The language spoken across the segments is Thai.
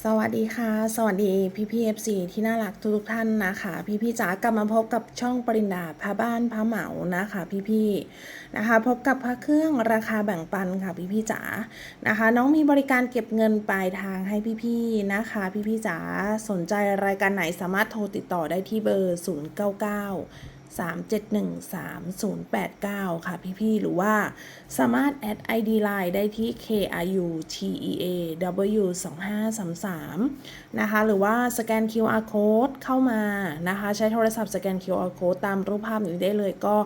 สวัสดีค่ะ สวัสดีพี่พีเอฟซีที่น่ารักทุกท่านนะคะ พี่พี่จ๋ากลับมาพบกับช่องปรินดาพาบ้านพาเหมานะคะ พี่พี่นะคะ พบกับพระเครื่องราคาแบ่งปันค่ะ พี่พี่จ๋านะคะ น้องมีบริการเก็บเงินปลายทางให้พี่พี่นะคะ พี่พี่จ๋าสนใจรายการไหนสามารถโทรติดต่อได้ที่เบอร์ 099 3713089 ค่ะพี่ๆ หรือว่าสามารถแอด ID Line ได้ที่ KRU TEA W 2533 นะคะ หรือว่าสแกน QR Code เข้ามานะคะ ใช้โทรศัพท์สแกน QR Code ตามรูปภาพนี้ได้เลยก็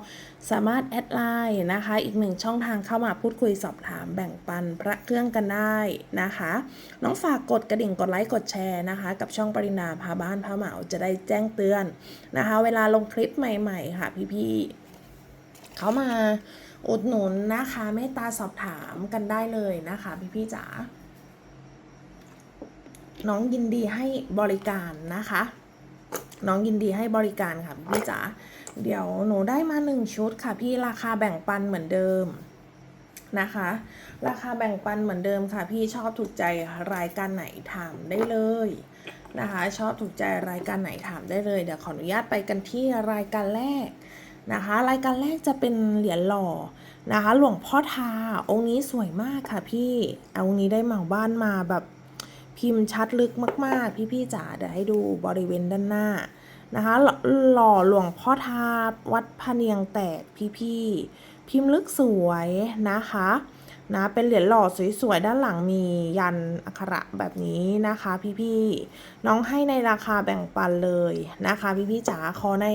สามารถแอดไลน์นะคะ อีกหนึ่งช่องทางเข้ามาพูดคุยสอบถามแบ่งปันพระเครื่องกันได้นะคะ น้องฝากกดกระดิ่งกดไลค์กดแชร์นะคะ กับช่องปรินาพาบ้านพาเหมาจะได้แจ้งเตือนนะคะ เวลาลงคลิปใหม่ๆค่ะพี่ๆเขามาอุดหนุนนะคะเมตตาสอบถามกันได้เลยนะคะพี่ๆจ๋าน้องยินดีให้บริการนะคะ น้องยินดีให้บริการค่ะพี่จ๋าเดี๋ยวหนูได้มาหนึ่งชุดค่ะ พี่ราคาแบ่งปันเหมือนเดิมนะคะ ราคาแบ่งปันเหมือนเดิมค่ะ พี่ชอบถูกใจรายการไหนถามได้เลยนะคะ ชอบถูกใจรายการไหนถามได้เลยเดี๋ยวขออนุญาตไปกันที่รายการแรกนะคะ รายการแรกจะเป็นเหรียญหล่อนะคะ หลวงพ่อทาองค์นี้สวยมากค่ะพี่เอาองค์นี้ได้เหมาบ้านมาแบบ พิมพ์ชัดลึกมาก ๆ พี่ ๆจ๋าเดี๋ยวให้ดูบริเวณด้านหน้านะคะ หล่อหลลวงพ่อทาวัดพะเนียงแตกพี่ ๆ พิมพ์ลึกสวยนะคะนะเป็นเหรียญหล่อสวยๆ ด้านหลังมียันอักขระแบบนี้นะคะพี่ๆน้องให้ในราคาแบ่งปันเลยนะคะพี่ๆจ๋าขอใน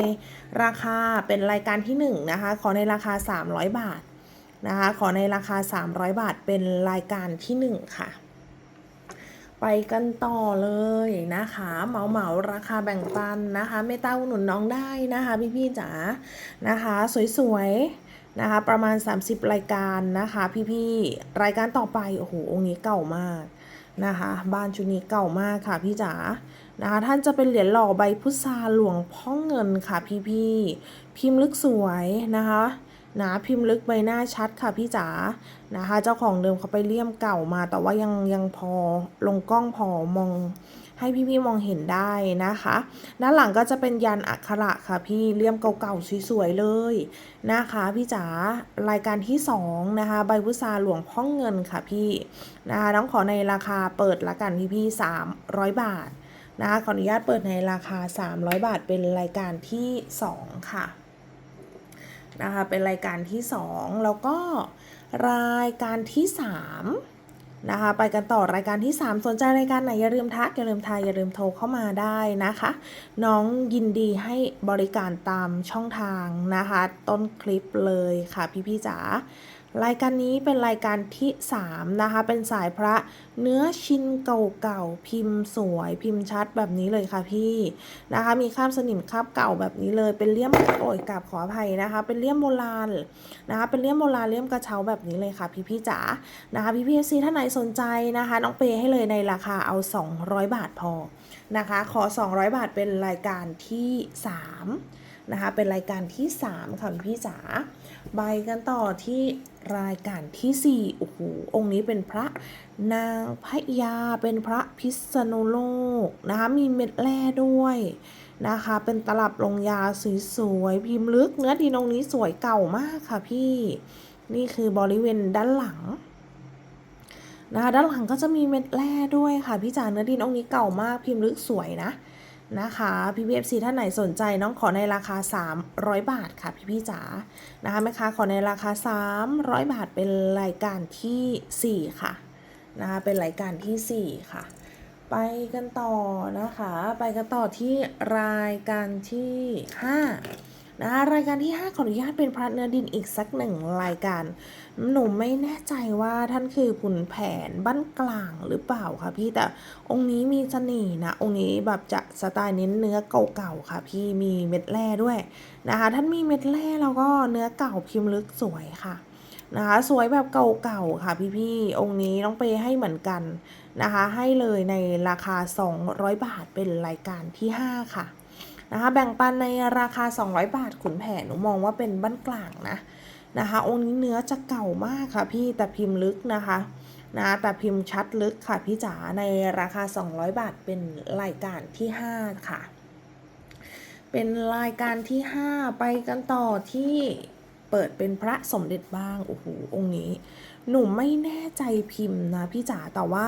ราคาเป็นรายการที่1นงนะคะขอในราคา 300 บาทนะคะขอในราคา 300 บาทเป็นรายการที่ 1 ค่ะ ไปกันต่อเลยนะคะเหมาเหมาราคาแบ่งปันนะคะเมตตาอุดหนุนน้องได้นะคะพี่ๆจ๋านะคะ สวยๆนะคะ ประมาณ 30 รายการนะคะพี่ๆรายการต่อไปโอ้โหองค์นี้เก่ามากนะคะบ้านชุดนี้เก่ามากค่ะพี่จ๋านะคะท่านจะเป็นเหรียญหล่อใบพุทราหลวงพ่อเงินค่ะพี่ๆพิมพ์ลึกสวยนะคะนะพิมพ์ลึกใบหน้าชัดค่ะพี่จ๋า นะคะ เจ้าของเดิมเขาไปเลี่ยมเก่ามา แต่ว่ายังยังพอลงกล้องพอมองให้พี่ๆมองเห็นได้นะคะ ด้านหลังก็จะเป็นยันอักขระค่ะพี่เลี่ยมเก่าๆสวยๆเลยนะคะพี่จ๋ารายการที่สองนะคะใบพุทราหลวงพ่อเงินค่ะพี่นะคะน้องขอในราคาเปิดละกันพี่ๆสามร้อยบาทนะคะขออนุญาตเปิดในราคา 300 บาทเป็นรายการที่สองค่ะนะคะเป็นรายการที่ 2 แล้วก็ รายการที่ 3 นะคะ ไปกันต่อรายการที่ 3 สนใจรายการไหนอย่าลืมทักอย่าลืมทายอย่าลืมโทรเข้ามาได้นะคะ น้องยินดีให้บริการตามช่องทางนะคะ ต้นคลิปเลยค่ะพี่ๆจ๋า รายการนี้เป็นรายการที่ 3 นะคะ เป็นสายพระเนื้อชิ้นเก่าๆ พิมพ์สวย พิมพ์ชัดแบบนี้เลยค่ะพี่นะคะ มีคราบสนิมคราบเก่าแบบนี้เลย เป็นเลี่ยมโอ้ยกราบขออภัยนะคะ เป็นเลี่ยมโบราณนะคะ เป็นเลี่ยมโบราณเลี่ยมกระเช้าแบบนี้เลยค่ะ พี่ๆจ๋านะคะ พี่ๆซีท่านไหนสนใจนะคะน้องเปย์ให้เลยในราคาเอา 200 บาทพอนะคะ ขอ 200 บาทเป็นรายการที่ 3 นะคะ เป็นรายการที่ 3 ค่ะพี่จ๋า ใบกันต่อที่รายการที่4โอ้โหองค์นี้เป็นพระนางพญาเป็นพระพิษณุโลกนะคะมีเม็ดแร่ด้วยนะคะ เป็นตลับลงยาสวยๆพิมพ์ลึกเนื้อดินองนี้สวยเก่ามากค่ะพี่ นี่คือบริเวณด้านหลังนะคะด้านหลังก็จะมีเม็ดแร่ด้วยค่ะพี่จ๋าเนื้อดินองนี้เก่ามากพิมพ์ลึกสวยนะ นะคะพี่พีเอฟซีท่านไหนสนใจน้องขอในราคา 300 บาทค่ะพี่พี่จ๋านะคะแม่ค้าขอในราคา 300 บาทเป็นรายการทีสี่4 ค่ะนะคะเป็นรายการทีสี่ 4 ค่ะ ไปกันต่อนะคะ ไปกันต่อที่รายการที่ 5 นะคะรายการที่ 5 ขออนุญาตเป็นพระเนื้อดินอีกสักหนึ่งรายการ หนูไม่แน่ใจว่าท่านคือขุนแผนบ้านกลางหรือเปล่าคะพี่แต่องค์นี้มีเสน่ห์นะ องค์นี้แบบจะสไตล์เน้นเนื้อเก่าๆค่ะ พี่มีเม็ดแร่ด้วยนะคะท่านมีเม็ดแร่แล้วก็เนื้อเก่าพิมพ์ลึกสวยค่ะนะคะสวยแบบเก่าๆค่ะพี่ๆองค์นี้ต้องไปให้เหมือนกันนะคะให้เลยในราคา 200 บาทเป็นรายการที่ 5 ค่ะ นะคะแบ่งปันในราคา 200 บาทขุนแผนหนูมองว่าเป็นบ้านกลางนะนะคะ องค์นี้เนื้อจะเก่ามากค่ะพี่แต่พิมพ์ลึกนะคะนะแต่พิมพ์ชัดลึกค่ะพี่จ๋าในราคา 200 บาทเป็นรายการที่ 5 ค่ะ เป็นรายการที่ 5 ไปกันต่อที่เปิดเป็นพระสมเด็จบ้างโอ้โหองค์นี้ หนูไม่แน่ใจพิมพ์นะพี่จ๋าแต่ว่า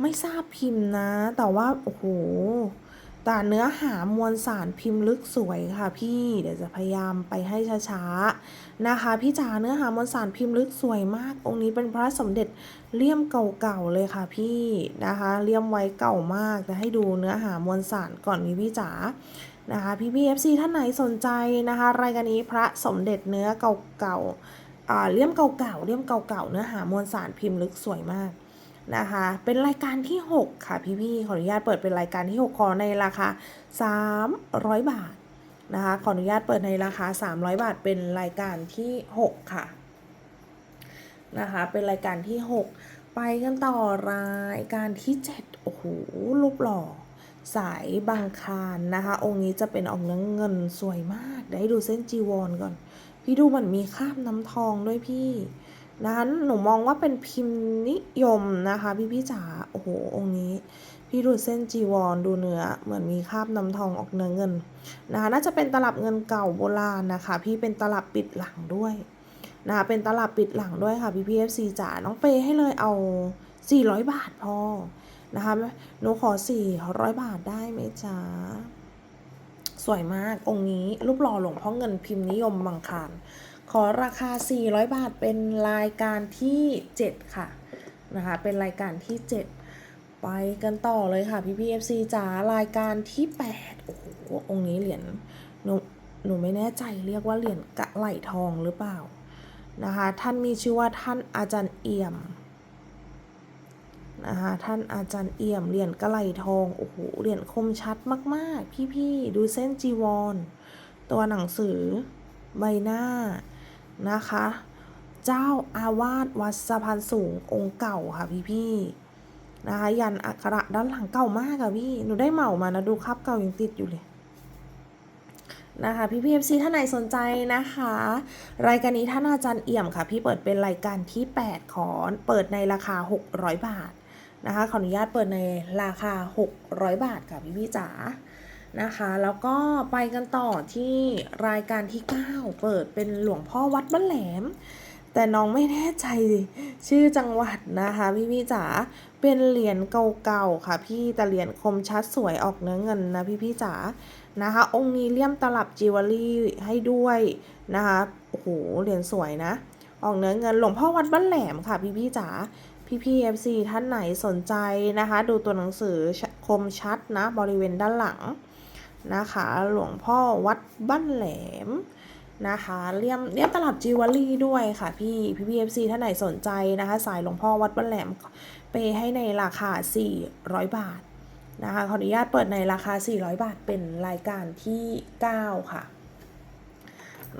ไม่ทราบพิมพ์นะ แต่ว่าโอ้โห แต่เนื้อหามวลสารพิมพ์ลึกสวยค่ะพี่เดี๋ยวจะพยายามไปให้ช้าๆนะคะ พี่จ๋าเนื้อหามวลสารพิมพ์ลึกสวยมาก องค์นี้เป็นพระสมเด็จเลี่ยมเก่าๆเลยค่ะพี่นะคะเลี่ยมไว้เก่ามากแต่ให้ดูเนื้อหามวลสารก่อนพี่พี่จ๋านะคะพี่พี่เอฟซีท่านไหนสนใจนะคะ รายการนี้พระสมเด็จเนื้อเก่าๆอ่าเลี่ยมเก่าๆเลี่ยมเก่าๆเนื้อหามวลสารพิมพ์ลึกสวยมาก นะคะ เป็นรายการที่ 6 ค่ะพี่พี่ขออนุญาตเปิดเป็นรายการที่ 6 ขอในราคา 300 บาทนะคะ ขออนุญาตเปิดในราคา 300 บาท เป็นรายการที่ 6 ค่ะ นะคะ เป็นรายการที่ 6 ไปกันต่อรายการที่ 7 โอ้โห รูปหล่อ สายบางคารนะคะ องค์นี้จะเป็นออกเนื้อเงินสวยมากเดี๋ยวให้ดูเส้นจีวรก่อน พี่ดูมันมีคราบน้ำทองด้วยพี่ นะคะหนูมองว่าเป็นพิมพ์นิยมนะคะ พี่พี่จ๋าโอ้โหองค์นี้ พี่ดูเส้นจีวรดูเนื้อเหมือนมีคราบน้ำทองออกเนื้อเงินนะคะน่าจะเป็นตลับเงินเก่าโบราณนะคะ พี่เป็นตลับปิดหลังด้วยนะคะเป็นตลับปิดหลังด้วยค่ะพี่พีเอฟซีจ๋าน้องเปให้เลยเอา 400 บาทพอนะคะหนูขอ 400 บาทได้ไหมจ๊ะสวยมากองค์นี้รูปหล่อหลวงพ่อเงินพิมพ์นิยมบางคาร ขอราคา 400 บาทเป็นรายการที่ 7 ค่ะนะคะ เป็นรายการที่ 7 ไปกันต่อเลยค่ะพี่พีเอฟซีจ๋ารายการที่ 8 โอ้โห องค์นี้เหรียญหนูหนูไม่แน่ใจเรียกว่าเหรียญกะไหลทองหรือเปล่านะคะ ท่านมีชื่อว่าท่านอาจารย์เอี่ยมนะคะท่านอาจารย์เอี่ยมเหรียญกะไหลทองโอ้โหเหรียญคมชัดมาก ๆ พี่ ๆ ดูเส้นจีวร ตัวหนังสือใบหน้า นะคะ เจ้าอาวาสวัดสะพานสูงองค์เก่าค่ะพี่ๆนะคะยันอักระด้านหลังเก่ามากอะพี่ หนูได้เหมามานะดูครับเก่ายังติดอยู่เลยนะคะพี่พีเอฟซีท่านไหนสนใจนะคะ รายการนี้ท่านอาจารย์เอี่ยมค่ะ พี่เปิดเป็นรายการที่ 8 ขอเปิดในราคา 600 บาทนะคะขออนุญาตเปิดในราคา 600 บาทค่ะพี่พี่จ๋า นะคะ แล้วก็ไปกันต่อที่รายการที่ 9 เปิดเป็นหลวงพ่อวัดบ้านแหลม แต่น้องไม่แน่ใจชื่อจังหวัดนะคะ พี่พี่จ๋าเป็นเหรียญเก่าๆค่ะ พี่แต่เหรียญคมชัดสวยออกเนื้อเงินนะพี่พี่จ๋านะคะ องค์นี้เลี่ยมตลับจิวเวลรี่ให้ด้วยนะคะโอ้โหเหรียญสวยนะ ออกเนื้อเงินหลวงพ่อวัดบ้านแหลมค่ะ พี่พี่จ๋าพี่พี่ FC ท่านไหนสนใจนะคะ ดูตัวหนังสือคมชัดนะ บริเวณด้านหลัง นะคะ หลวงพ่อวัดบ้านแหลมนะคะเลี่ยมเลี่ยมตลับจิวเวลรี่ด้วยค่ะพี่ พี่พี่ FC ท่านไหนสนใจนะคะ สายหลวงพ่อวัดบ้านแหลมไปให้ในราคา 400 บาทนะคะขออนุญาตเปิดในราคา 400 บาทเป็นรายการที่ 9 ค่ะ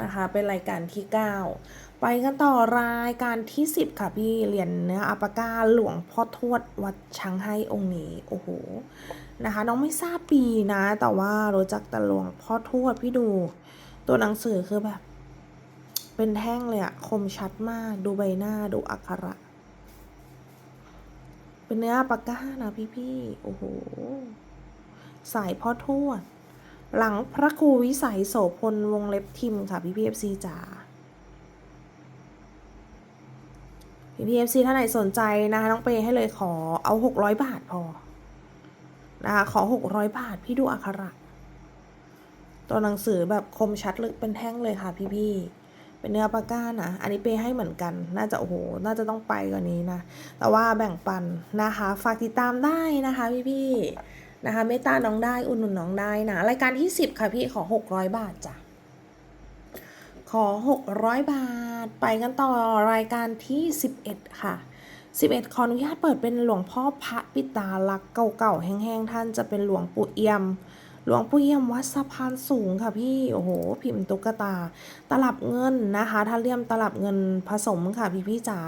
นะคะเป็นรายการที่ 9 ไปกันต่อรายการที่ 10 ค่ะพี่เหรียญเนื้ออัปกาหลวงพ่อทวดวัดช้างให้องค์นี้โอ้โห นะคะ น้องไม่ทราบปีนะ แต่ว่ารู้จักต่หลวงพ่อทวดพี่ดู ตัวหนังสือคือแบบ เป็นแท่งเลยอะคมชัดมาก ดูใบหน้าดูอักขระ เป็นเนื้อปากานะพี่ๆโอ้โห สายพ่อทวด หลังพระครูวิสัยโสพลวงเล็บทิมค่ะพี่พีเอฟซีจ๋าพี่พีเอฟซีท่านไหนสนใจนะคะน้องเปย์ให้เลยขอเอาหกร้อยบาทพอ นะคะขอหกร้อยบาท พี่ดูอักขระตัวหนังสือแบบคมชัดลึกเป็นแท่งเลยค่ะพี่ๆเป็นเนื้อปาก้านะอันนี้เปย์ให้เหมือนกัน น่าจะโอ้โหน่าจะต้องไปกว่านี้นะ แต่ว่าแบ่งปันนะคะ ฝากติดตามได้นะคะพี่พี่ๆนะคะเมตตาน้องได้อุ่นหนุนน้องได้นะรายการที่ 10 ค่ะพี่ขอ 600 บาทจ้ะขอ 600 บาท ไปกันต่อรายการที่ 11 ค่ะ 11 ขออนุญาตเปิดเป็นหลวงพ่อพระปิตาลักษ์เก่าๆแห้งๆ ท่านจะเป็นหลวงปู่เอี่ยม หลวงปู่เอี่ยมวัดสะพานสูงค่ะพี่ โอ้โห พิมพ์ตุ๊กตา ตลับเงินนะคะถ้าเลี่ยมตลับเงินผสมค่ะพี่พี่จ๋า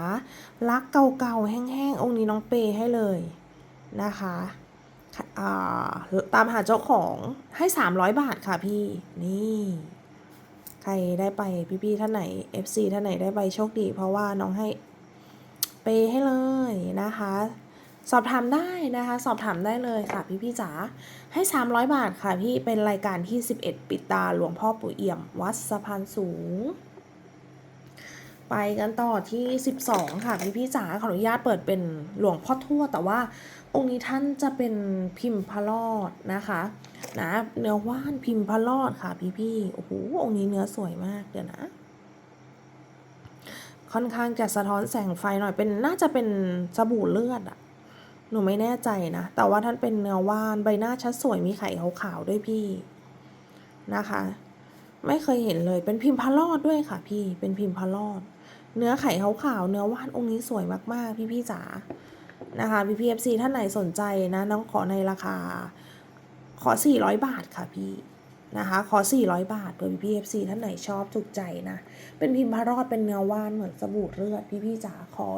ลักษ์เก่าๆแห้งๆ องค์นี้น้องเปย์ให้เลยนะคะตามหาเจ้าของให้ 300 บาทค่ะพี่ นี่ ใครได้ไปพี่ๆท่านไหน FC ท่านไหนได้ไปโชคดี เพราะว่าน้องให้ เปให้เลยนะคะ สอบถามได้นะคะ สอบถามได้เลยค่ะพี่พี่จ๋าให้ 300 บาทค่ะพี่เป็นรายการที่ 11 ปิดตาหลวงพ่อปู่เอี่ยม วัดสะพานสูง ไปกันต่อที่ 12 ค่ะพี่พี่จ๋าขออนุญาตเปิดเป็นหลวงพ่อทั่วแต่ว่าองค์นี้ท่านจะเป็นพิมพ์พระรอดนะคะนะเนื้อว่านพิมพ์พระรอดค่ะพี่พี่โอ้โหองค์นี้เนื้อสวยมากเดี๋ยวนะ ค่อนข้างจะสะท้อนแสงไฟหน่อยเป็นน่าจะเป็นสบู่เลือดอะหนูไม่แน่ใจนะ แต่ว่าท่านเป็นเนื้อว่านใบหน้าชัดสวยมีไข่ขาวๆด้วยพี่นะคะ ไม่เคยเห็นเลยเป็นพิมพ์พระรอดด้วยค่ะ พี่เป็นพิมพ์พระรอด เนื้อไข่ขาวๆเนื้อว่านองค์นี้สวยมากๆ พี่พี่จ๋านะคะพี่พีเอฟซีท่านไหนสนใจนะ น้องขอในราคา ขอ 400 บาทค่ะพี่ นะคะขอ 400 บาทเผื่อพี่พีเอฟซีท่านไหนชอบถูกใจนะ เป็นพิมพ์พระรอดเป็นเนื้อว่านเหมือนสบู่เลือด พี่พี่จ๋าขอ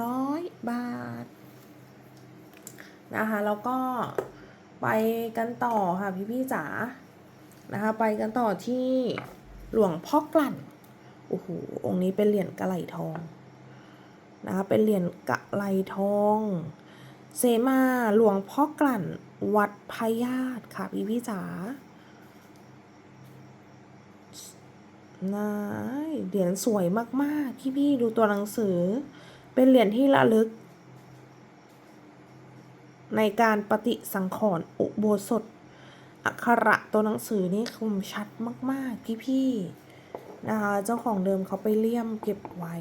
400 บาทนะคะแล้วก็ไปกันต่อค่ะพี่พี่จ๋านะคะไปกันต่อที่หลวงพ่อกลั่นโอ้โหองค์นี้เป็นเหรียญกะไหลทองนะคะเป็นเหรียญกะไหลทองเสมาหลวงพ่อกลั่น วัดพญาตค่ะพี่พี่จ๋า นายเหรียญสวยมากๆ พี่ๆดูตัวหนังสือ เป็นเหรียญที่ระลึก ในการปฏิสังขรณ์อุโบสถ อักขระตัวหนังสือนี่คมชัดมากๆ พี่ๆนะคะเจ้าของเดิมเขาไปเลี่ยมเก็บไว้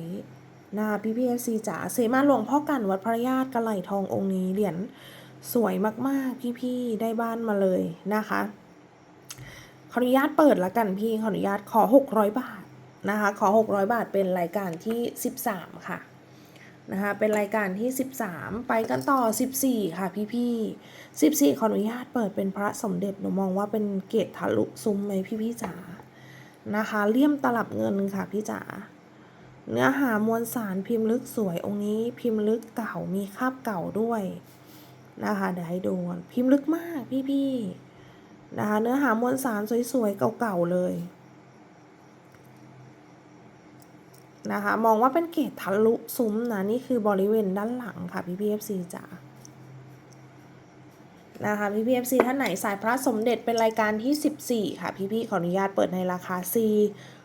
นะพี่พี่เอฟซีจ๋าเสมาหลวงพ่อกันวัดพระญาติกระไหลทององค์นี้เหรียญสวยมากๆ พี่ๆได้บ้านมาเลยนะคะ ขออนุญาตเปิดละกันพี่ขออนุญาตขอ 600 บาทนะคะขอ 600 บาทเป็นรายการที่ 13 ค่ะนะคะเป็นรายการที่ 13 ไปกันต่อ 14 ค่ะพี่พี่ๆ14 ขออนุญาตเปิดเป็นพระสมเด็จหนูมองว่าเป็นเกตทะลุซุ้มไหมพี่พี่จ๋านะคะเลี่ยมตลับเงินค่ะพี่จ๋าเนื้อหามวลสารพิมพ์ลึกสวยองค์นี้พิมพ์ลึกเก่ามีคราบเก่าด้วยนะคะเดี๋ยวให้ดูนพิมพ์ลึกมากพี่พี่ นะคะเนื้อหามวลสารสวยๆเก่าๆเลยนะคะมองว่าเป็นเกตทะลุซุ้มนะนี่คือบริเวณด้านหลังค่ะพี่พีเอฟซีจ๋านะคะพี่พีเอฟซีท่านไหนสายพระสมเด็จเป็นรายการที่ 14 ค่ะ พี่พี่ขออนุญาตเปิดในราคา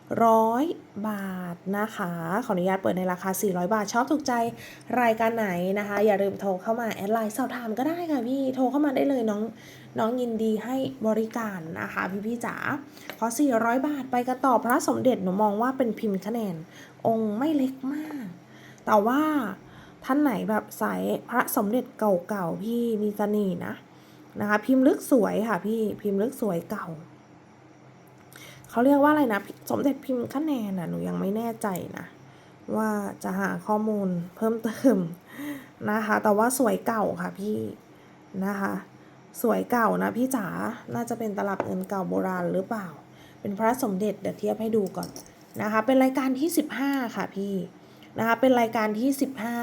400 บาทนะคะ ขออนุญาตเปิดในราคา 400 บาท ชอบถูกใจรายการไหนนะคะ อย่าลืมโทรเข้ามาแอดไลน์สอบถามก็ได้ค่ะพี่โทรเข้ามาได้เลยน้อง น้องยินดีให้บริการนะคะพี่พี่จ๋าขอ 400 บาทไปกระต่อพระสมเด็จหนูมองว่าเป็นพิมพ์คะแนน องค์ไม่เล็กมาก แต่ว่าท่านไหนแบบสายพระสมเด็จเก่าๆพี่มีเสน่ห์นะนะคะพิมพ์ลึกสวยค่ะพี่พิมพ์ลึกสวยเก่าเขาเรียกว่าอะไรนะสมเด็จพิมพ์คะแนนน่ะหนูยังไม่แน่ใจนะว่าจะหาข้อมูลเพิ่มเติมนะคะ แต่ว่าสวยเก่าค่ะพี่นะคะ สวยเก่านะพี่จ๋า น่าจะเป็นตลับเงินเก่าโบราณหรือเปล่า เป็นพระสมเด็จเดี๋ยวเทียบให้ดูก่อนนะคะ เป็นรายการที่ 15 ค่ะพี่นะคะ เป็นรายการที่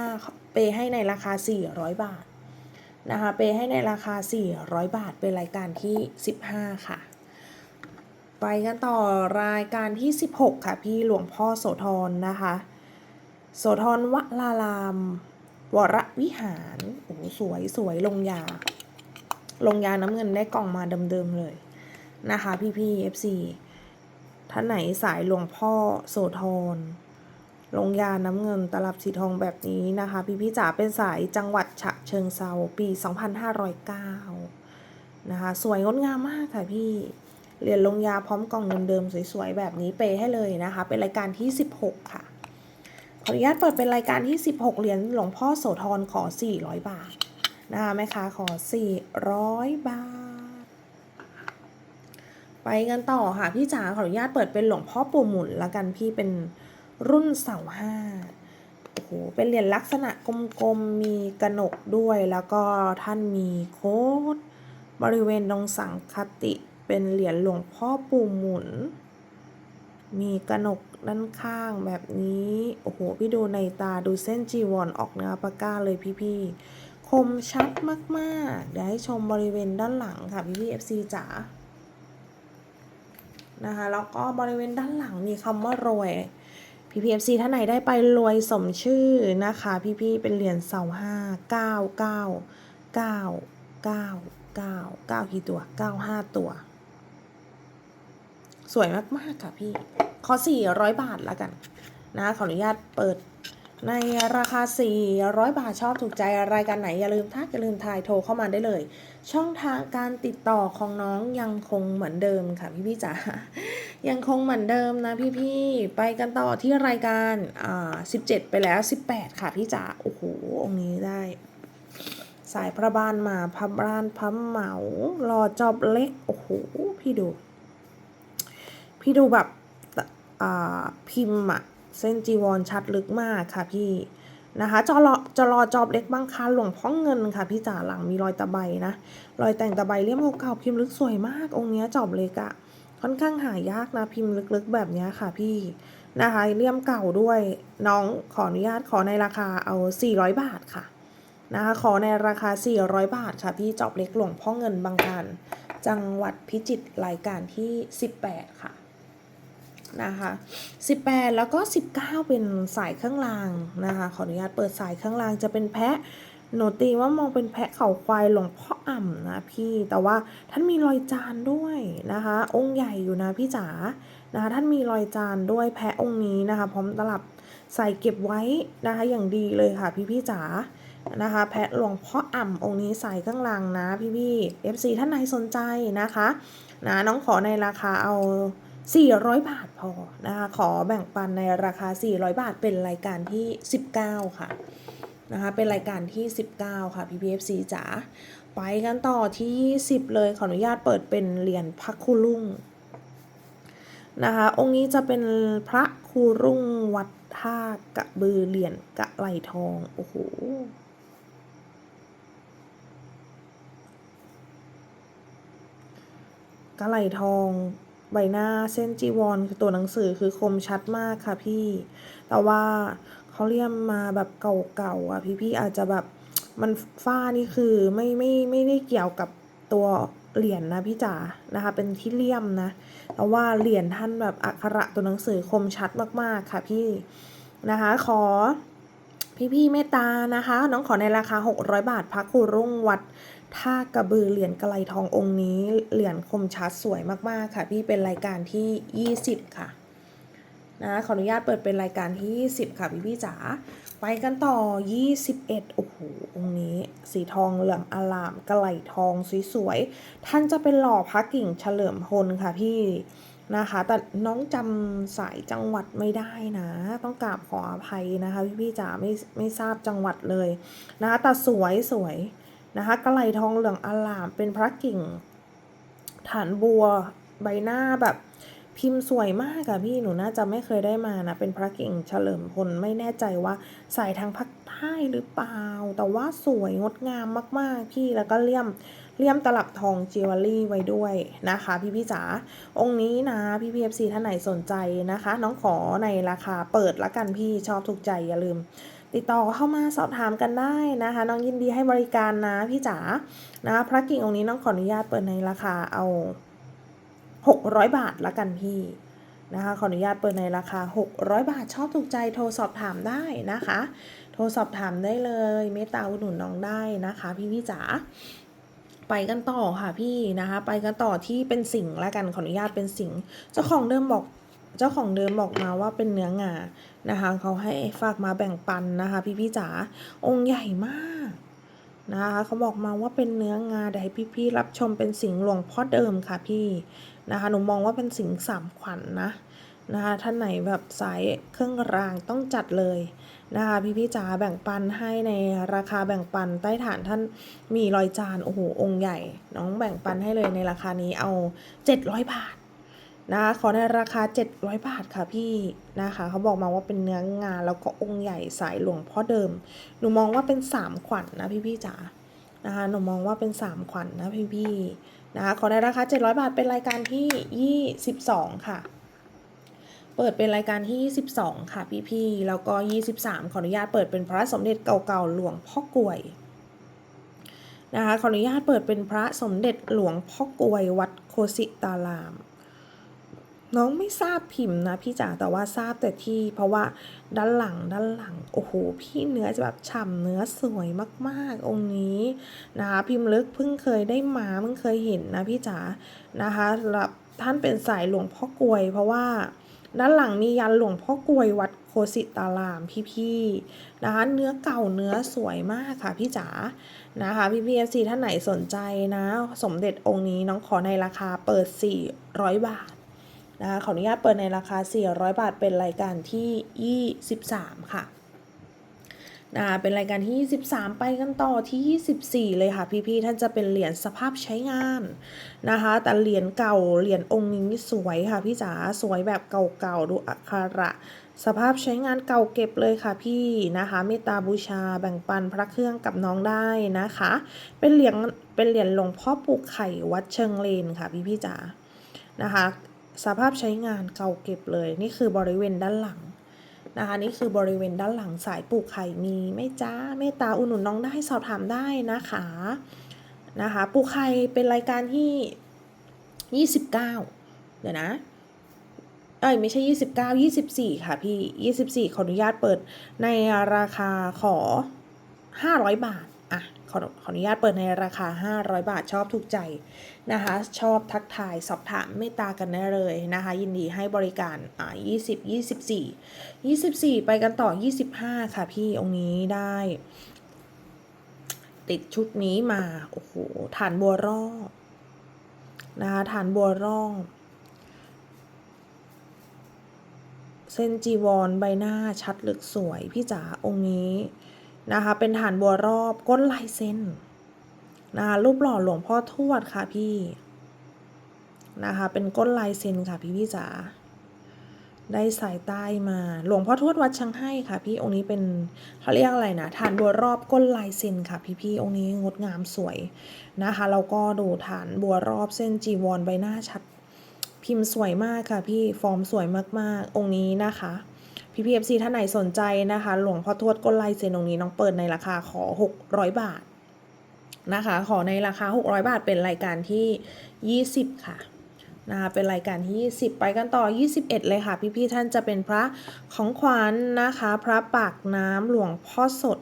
15 เปย์ให้ในราคา 400 บาทนะคะ เปย์ให้ในราคา 400 บาท เป็นรายการที่ 15 ค่ะ ไปกันต่อรายการที่ 16 ค่ะพี่หลวงพ่อโสธรนะคะ โสธรวลาราม วรวิหาร โอ้สวยสวยลงยา ลงยาน้ำเงินได้กล่องมาเดิมๆเลยนะคะ พี่พี่ FC ท่านไหนสายหลวงพ่อโสธรลงยาน้ำเงินตลับสีทองแบบนี้นะคะ พี่พี่จ๋าเป็นสายจังหวัดฉะเชิงเซาปี 2509 นะคะ สวยงดงามมากค่ะพี่เหรียญลงยาพร้อมกล่องเดิมๆสวยๆแบบนี้เปให้เลยนะคะ เป็นรายการที่ 16 ค่ะ ขออนุญาตเปิดเป็นรายการที่ 16 เหรียญหลวงพ่อโสธรขอ 400 บาท นะคะแม่ค้าขอ 400 บาท ไปกันต่อค่ะ พี่จ๋าขออนุญาตเปิดเป็นหลวงพ่อปู่หมุนละกันพี่เป็นรุ่นเสาห้าโอ้โหเป็นเหรียญลักษณะกลมๆมีกระหนกด้วยแล้วก็ท่านมีโค้ดบริเวณตรงสังคติเป็นเหรียญหลวงพ่อปู่หมุน มีกระหนกด้านข้างแบบนี้ โอ้โห พี่ดูในตาดูเส้นจีวรออกเนื้อปากกาเลยพี่ๆ มชัดมากๆ เดี๋ยวให้ชมบริเวณด้านหลังค่ะพี่ๆ FC จ๋า นะคะแล้วก็บริเวณด้านหลังมีคำว่ารวย พี่พีเอฟซีท่านไหนได้ไปรวยสมชื่อนะคะ พี่พี่ๆเป็นเหรียญเสาห้าเก้าเก้าเก้าเก้าเก้าเก้ากี่ตัวเก้าห้าตัว สวยมากๆค่ะพี่ ขอ400บาทและกันนะขออนุญาตเปิด ในราคา 400 บาทชอบถูกใจรายการไหน อย่าลืมทักอย่าลืมทายโทรเข้ามาได้เลย ช่องทางการติดต่อของน้องยังคงเหมือนเดิมค่ะพี่พี่จ๋ายังคงเหมือนเดิมนะพี่พี่ๆไปกันต่อที่รายการอ่า17 ไปแล้ว 18 ค่ะพี่จ๋าโอ้โหองนี้ได้ สายพระบานมาพระบานพระเหมารอจอบเล็กโอ้โหพี่ดู พี่ดูแบบอ่าพิมพ์อะ เส้นจีวรชัดลึกมากค่ะพี่นะคะจอรอจอรอจอบเล็กบางคันหลวงพ่อเงินค่ะพี่จ๋าหลังมีรอยตะไบนะรอยแต่งตะไบเลี่ยมเก่าพิมพ์ลึกสวยมาก องค์เนี้ยจอบเล็กอะค่อนข้างหายากนะพิมพ์ลึกๆแบบเนี้ยค่ะพี่นะคะเลี่ยมเก่าด้วยน้องขออนุญาตขอในราคาเอา 400 บาทค่ะนะคะขอในราคา 400 บาทค่ะพี่จอบเล็กหลวงพ่อเงินบางการจังหวัดพิจิตรรายการที่ 18 ค่ะ นะคะ18 แล้วก็ 19 เป็นสายเครื่องรางนะคะขออนุญาตเปิดสายเครื่องรางจะเป็นแพะหนูตีว่ามองเป็นแพะเขาควายหลวงพ่ออ่ำนะพี่แต่ว่าท่านมีรอยจานด้วยนะคะ องค์ใหญ่อยู่นะพี่จ๋านะคะท่านมีรอยจานด้วยแพะองค์นี้นะคะ พร้อมตลับใส่เก็บไว้นะคะ อย่างดีเลยค่ะพี่พี่จ๋านะคะ แพะหลวงพ่ออ่ำองค์นี้ใส่เครื่องรางนะพี่พี่ FC ท่านไหนสนใจนะคะนะน้องขอในราคาเอา 400 บาทพอนะคะขอแบ่งปันในราคา 400 บาทเป็นรายการที่ 19 ค่ะนะคะเป็นรายการที่ 19 ค่ะ PPFC จ๋าไปกันต่อที่10เลยขออนุญาตเปิดเป็นเหรียญพระครูรุ่งนะคะองค์นี้จะเป็นพระคูรุ่งวัดท่ากระบือเหรียญกะไหลทอง โอ้โหกะไหลทอง ใบหน้าเส้นจีวรคือตัวหนังสือคือคมชัดมากค่ะพี่ แต่ว่าเขาเลี่ยมมาแบบเก่าๆอะพี่ๆอาจจะแบบมันฝ้านี่คือไม่ไม่ไม่ได้เกี่ยวกับตัวเหรียญนะพี่จ๋านะคะ เป็นที่เลี่ยมนะ แต่ว่าเหรียญท่านแบบอักขระตัวหนังสือคมชัดมากๆค่ะพี่นะคะขอพี่ๆเมตตานะคะ น้องขอในราคา 600 บาทพระครูรุ่งวัด ท่ากระบือเหรียญกระไลทององค์นี้เหรียญคมชัดสวยมากๆค่ะ พี่เป็นรายการที่ 20 ค่ะนะขออนุญาตเปิดเป็นรายการที่ 20 ค่ะพี่พี่จ๋าไปกันต่อ 21 โอ้โห องค์นี้สีทองเหลืองอลามกระไหลทองสวยๆ ท่านจะเป็นหล่อพระกิ่งเฉลิมพลค่ะพี่นะคะ แต่น้องจำสายจังหวัดไม่ได้นะ ต้องกราบขออภัยนะคะ พี่พี่จ๋าไม่ไม่ทราบจังหวัดเลยนะคะแต่สวยสวย นะคะกระไหลทองเหลืองอลาม เป็นพระกิ่ง ฐานบัวใบหน้าแบบ พิมพ์สวยมากอะพี่หนูน่าจะไม่เคยได้มานะเป็นพระกิ่งเฉลิมพลไม่แน่ใจว่าใส่ทางภาคใต้หรือเปล่า แต่ว่าสวยงดงามมากๆพี่แล้วก็เลี่ยมเลี่ยมตลับทองจิวเวลรี่ไว้ด้วยนะคะ พี่พี่จ๋าองค์นี้นะพี่พีเอฟซีท่านไหนสนใจนะคะ น้องขอในราคาเปิดละกันพี่ชอบถูกใจอย่าลืม ติดต่อเข้ามาสอบถามกันได้นะคะ น้องยินดีให้บริการนะพี่จ๋านะคะพระกิ่งองค์นี้น้องขออนุญาตเปิดในราคาเอา 600 บาทละกันพี่นะคะขออนุญาตเปิดในราคา 600 บาทชอบถูกใจโทรสอบถามได้นะคะ โทรสอบถามได้เลยเมตตาอุดหนุนน้องได้นะคะ พี่พี่จ๋าไปกันต่อค่ะพี่นะคะ ไปกันต่อที่เป็นสิงละกันขออนุญาตเป็นสิงเจ้าของเดิมบอก เจ้าของเดิมบอกมาว่าเป็นเนื้องานะคะเขาให้ฝากมาแบ่งปันนะคะ พี่พี่จ๋าองค์ใหญ่มากนะคะเขาบอกมาว่าเป็นเนื้องาเดี๋ยวให้พี่พี่รับชมเป็นสิงหลวงพ่อเดิมค่ะพี่นะคะหนูมองว่าเป็นสิงสามขวัญนนะนะคะท่านไหนแบบสายเครื่องรางต้องจัดเลยนะคะพี่พี่จ๋าแบ่งปันให้ในราคาแบ่งปันใต้ฐานท่านมีรอยจานโอ้โหองค์ใหญ่ น้องแบ่งปันให้เลยในราคานี้เอา 700 บาท นะคะขอในราคา 700 บาทค่ะพี่นะคะเขาบอกมาว่าเป็นเนื้องานแล้วก็องค์ใหญ่สายหลวงพ่อเดิม หนูมองว่าเป็น 3 ขวัญนนะพี่พี่จ๋านะคะหนูมองว่าเป็น 3 ขวัญนนะพี่พี่นะคะขอในราคา 700 บาทเป็นรายการที่ 22 ค่ะ เปิดเป็นรายการที่ 22 ค่ะพี่พี่แล้วก็ 23 ขออนุญาตเปิดเป็นพระสมเด็จเก่าๆหลวงพ่อกลวยนะคะขออนุญาตเปิดเป็นพระสมเด็จหลวงพ่อกลวยวัดโคสิตาราม น้องไม่ทราบพิมพ์นะพี่จ๋าแต่ว่าทราบแต่ที่ เพราะว่าด้านหลังด้านหลังโอ้โหพี่เนื้อจะแบบฉ่ำเนื้อสวยมากๆ องค์นี้นะคะ พิมพ์ลึกเพิ่งเคยได้มาเพิ่งเคยเห็นนะพี่จ๋านะคะแล้วท่านเป็นสายหลวงพ่อกลวย เพราะว่าด้านหลังมียันหลวงพ่อกลวยวัดโคสิตารามพี่ๆนะคะเนื้อเก่าเนื้อสวยมากค่ะพี่จ๋านะคะพี่พีเอฟซีท่านไหนสนใจนะ สมเด็จองค์นี้น้องขอในราคาเปิด 400 บาท นะคะขออนุญาตเปิดในราคา 400 บาท เป็นรายการที่ 23 ค่ะนะคะเป็นรายการที่ 23 ไปกันต่อที่ 24 เลยค่ะ พี่ๆท่านจะเป็นเหรียญสภาพใช้งานนะคะ แต่เหรียญเก่าเหรียญองค์นี้สวยค่ะพี่จ๋าสวยแบบเก่าๆดูอักขระสภาพใช้งานเก่าเก็บเลยค่ะพี่นะคะเมตตาบูชาแบ่งปันพระเครื่องกับน้องได้นะคะ เป็นเหรียญเป็นเหรียญหลวงพ่อปลูกไข่วัดเชิงเลนค่ะพี่ๆจ๋านะคะ สภาพใช้งานเก่าเก็บเลย นี่คือบริเวณด้านหลังนะคะนี่คือบริเวณด้านหลังสายปลูกไข่มีไม่จ้าเมตตาอุดหนุนน้องได้สอบถามได้นะคะนะคะปลูกไข่เป็นรายการที่ 29 เดี๋ยวนะเอ้ยไม่ใช่ 29 24 ค่ะพี่ 24 ขออนุญาตเปิดในราคาขอ 500 บาท ขอขออนุญาตเปิดในราคา 500 บาทชอบถูกใจนะคะ ชอบทักทายสอบถามเมตตากันได้เลยนะคะ ยินดีให้บริการอ่า20 24 24 ไปกันต่อ 25 ค่ะพี่องค์นี้ได้ ติดชุดนี้มา โอ้โหฐานบัวร่อบนะคะฐานบัวร่อบเส้นจีวรใบหน้าชัดลึกสวย พี่จ๋าองค์นี้ นะคะ เป็นฐานบัวรอบก้นลายเส้นนะคะรูปหล่อหลวงพ่อทวดค่ะพี่นะคะ เป็นก้นลายเซ็นค่ะพี่พี่จ๋าได้สายใต้มาหลวงพ่อทวดวัดชังให้ค่ะ พี่องค์นี้เป็นเขาเรียกอะไรนะฐานบัวรอบก้นลายเซ็นค่ะ พี่พี่องค์นี้งดงามสวยนะคะแล้วก็ดูฐานบัวรอบเส้นจีวรใบหน้าชัด พิมพ์สวยมากค่ะ พี่ฟอร์มสวยมากๆ องค์นี้นะคะ พี่พีเอฟซีท่านไหนสนใจนะคะ หลวงพ่อทวดก้นลายเซ็นองนี้น้องเปิดในราคาขอ 600 บาทนะคะ ขอในราคา 600 บาทเป็นรายการที่ 20 ค่ะนะคะเป็นรายการที่20 ไปกันต่อ 21 เลยค่ะ พี่ๆท่านจะเป็นพระของขวัญนนะคะ พระปากน้ำหลวงพ่อสด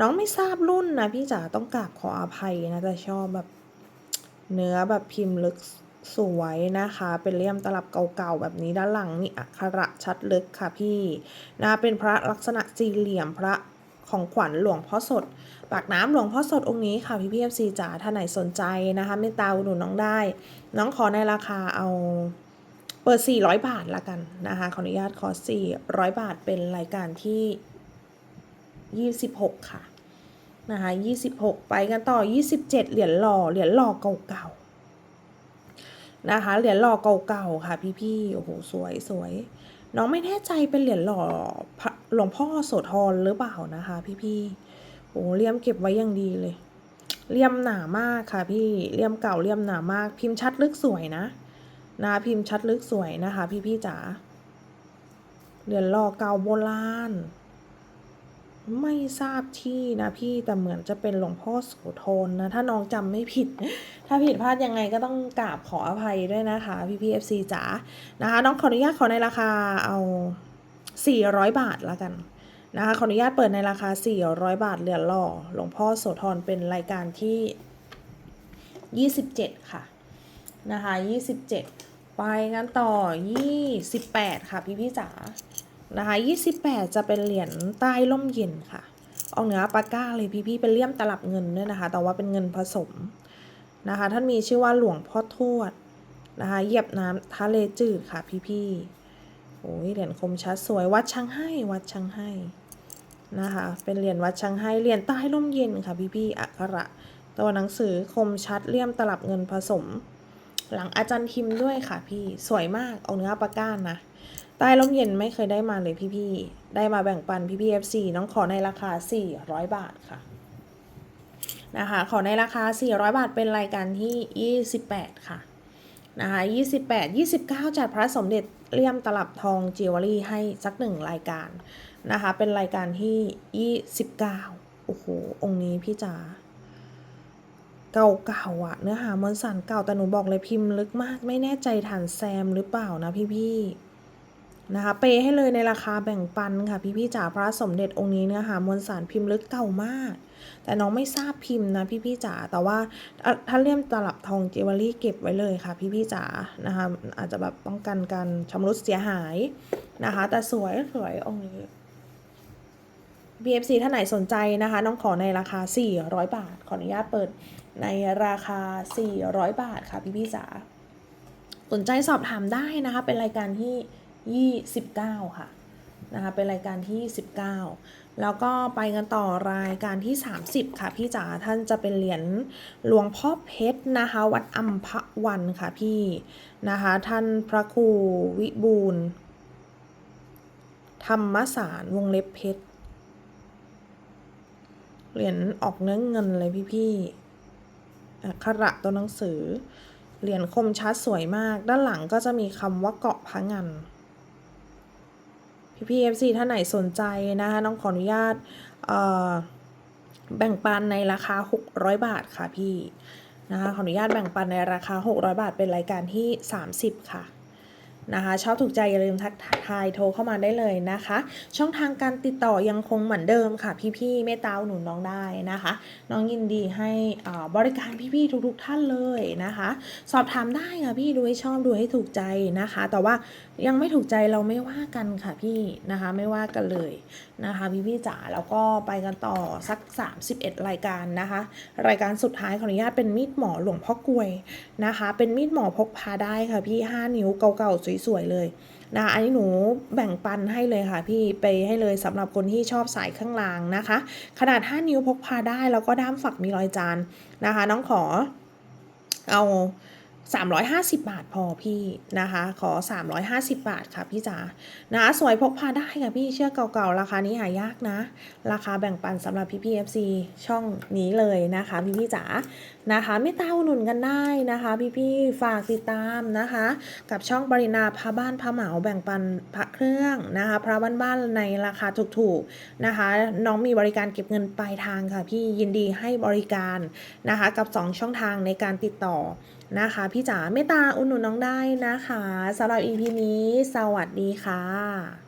น้องไม่ทราบรุ่นนะพี่จ๋าต้องกราบขออภัยนะแต่ชอบแบบเนื้อแบบพิมพ์ลึก สวยนะคะ เป็นเลี่ยมตลับเก่าๆแบบนี้ด้านหลังนี่อักขระชัดลึกค่ะพี่นะเป็นพระลักษณะสี่เหลี่ยมพระของขวัญหลวงพ่อสด ปากน้ำหลวงพ่อสดองค์นี้ค่ะพี่พี่เอฟซีจ๋าท่านไหนสนใจนะคะเมตตาอุดหนุนน้องได้ น้องขอในราคาเอาเปิด 400 บาทละกันนะคะขออนุญาตขอ 400 บาทเป็นรายการที่ 26 ค่ะนะคะ26 ไปกันต่อ 27 เหรียญหล่อเหรียญหล่อเก่าๆ นะคะเหรียญหล่อเก่าๆค่ะ พี่ๆโอ้โหสวยสวยน้องไม่แน่ใจเป็นเหรียญหล่อหลวงพ่อโสธรหรือเปล่านะคะ พี่ๆโอ้เลี่ยมเก็บไว้อย่างดีเลยเลี่ยมหนามากค่ะ พี่เลี่ยมเก่าเลี่ยมหนามาก พิมพ์ชัดลึกสวยนะนะพิมพ์ชัดลึกสวยนะคะ พี่ๆจ๋าเหรียญหล่อเก่าโบราณ ไม่ทราบที่นะพี่แต่เหมือนจะเป็นหลวงพ่อโสธรนะ ถ้าน้องจำไม่ผิด ถ้าผิดพลาดยังไงก็ต้องกราบขออภัยด้วยนะคะพี่พี่เอฟซีจ๋านะคะ น้องขออนุญาตขอในราคาเอา 400 บาทละกันนะคะขออนุญาตเปิดในราคา 400 บาทเหรียญหล่อหลวงพ่อโสธรเป็นรายการที่ 27 ค่ะนะคะ27 ไปกันต่อ 28 ค่ะพี่พี่จ๋า นะคะ28 จะเป็นเหรียญใต้ร่มเย็นค่ะ ออกเหนือปาก้าเลยพี่ๆเป็นเลี่ยมตลับเงินด้วยนะคะ แต่ว่าเป็นเงินผสมนะคะ ท่านมีชื่อว่าหลวงพ่อทวดนะคะ เหยียบน้ำทะเลจืดค่ะพี่ๆโอ้ยเหรียญคมชัดสวยวัดชังให้วัดชังให้นะคะ เป็นเหรียญวัดชังให้เหรียญใต้ร่มเย็นค่ะพี่ๆอักขระตัวหนังสือคมชัดเลี่ยมตลับเงินผสม หลังอาจารย์ทิมด้วยค่ะพี่สวยมากเอาเนื้อปาก้านนะ ใต้ร่มเย็นไม่เคยได้มาเลยพี่ๆ ได้มาแบ่งปันพี่ๆ FC น้องขอในราคา 400 บาทค่ะนะคะขอในราคา 400 บาทเป็นรายการที่ 28 ค่ะนะคะ28 29 จัดพระสมเด็จเลี่ยมตลับทองจิวเวลรี่ให้สักหนึ่งรายการนะคะเป็นรายการที่ 29 โอ้โห องค์นี้พี่จ๋าเก่าๆอะเนื้อหามวลสารเก่าแต่หนูบอกเลยพิมพ์ลึกมาก ไม่แน่ใจฐานแซมหรือเปล่านะพี่ๆ นะคะเปย์ให้เลยในราคาแบ่งปันค่ะ พี่ๆจ๋าพระสมเด็จองค์นี้เนื้อหามวลสารพิมพ์ลึกเก่ามาก แต่น้องไม่ทราบพิมพ์นะพี่ๆจ๋าแต่ว่าถ้าเลี่ยมตลับทองจิวเวลรี่เก็บไว้เลยค่ะ พี่ๆจ๋านะคะอาจจะแบบป้องกันการชำรุดเสียหายนะคะ แต่สวยสวยองค์นี้ BFC ท่านไหนสนใจนะคะ น้องขอในราคา 400 บาท ขออนุญาตเปิดในราคา 400 บาทค่ะพี่พี่จ๋าสนใจสอบถามได้นะคะ เป็นรายการที่ 29ค่ะนะคะเป็นรายการที่ 19 แล้วก็ไปกันต่อรายการที่ 30 ค่ะ พี่จ๋าท่านจะเป็นเหรียญหลวงพ่อเพชรนะคะ วัดอัมพวันค่ะพี่นะคะท่านพระครูวิบูลธรรมสารวงเล็บเพชรเหรียญออกเนื้อเงินเลยพี่ๆอักขระตัวหนังสือ เหรียญคมชัดสวยมาก ด้านหลังก็จะมีคำว่าเกาะพะงัน พี่พีเอฟซีท่านไหนสนใจนะคะน้องขออนุญาตแบ่งปันในราคา 600 บาทค่ะพี่นะคะขออนุญาตแบ่งปันในราคา 600 บาทเป็นรายการที่ 30 ค่ะนะคะชอบถูกใจอย่าลืมทักทายโทรเข้ามาได้เลยนะคะ ช่องทางการติดต่อยังคงเหมือนเดิมค่ะ พี่ๆเมตตาหนุนน้องได้นะคะ น้องยินดีให้บริการพี่ๆทุกๆท่านเลยนะคะ สอบถามได้ค่ะพี่ดูให้ชอบดูให้ถูกใจนะคะ แต่ว่า ยังไม่ถูกใจเราไม่ว่ากันค่ะพี่นะคะ ไม่ว่ากันเลยนะคะพี่ๆจ๋าแล้วก็ไปกันต่อสัก 31 รายการนะคะ รายการสุดท้ายขออนุญาตเป็นมีดหมอหลวงพ่อกลวยนะคะ เป็นมีดหมอพกพาได้ค่ะพี่ 5 นิ้วเก่าๆสวยๆเลยนะคะอันนี้หนูแบ่งปันให้เลยค่ะ พี่ไปให้เลยสำหรับคนที่ชอบสายข้างล่างนะคะ ขนาด 5 นิ้วพกพาได้แล้วก็ด้ามฝักมีรอยจานนะคะ น้องขอเอา 350 บาทพอพี่นะคะ ขอ 350 บาทค่ะพี่จ๋านะคะสวยพกพาได้ค่ะพี่เชือกเก่าๆ ราคานี้หายากนะ ราคาแบ่งปันสำหรับพี่พี FC ช่องนี้เลยนะคะ พี่พี่จ๋านะคะไม่ต้าอุดหนุนกันได้นะคะ พี่พี่ๆฝากติดตามนะคะ กับช่องปรินาพระบ้านพระเหมาแบ่งปันพระเครื่องนะคะ พระบ้านๆในราคาถูกๆนะคะ น้องมีบริการเก็บเงินปลายทางค่ะพี่ยินดีให้บริการนะคะ กับ 2 ช่องทางในการติดต่อ นะคะ พี่จ๋าเมตตาอุดหนุนน้องได้นะคะสำหรับ EP นี้ สวัสดีค่ะ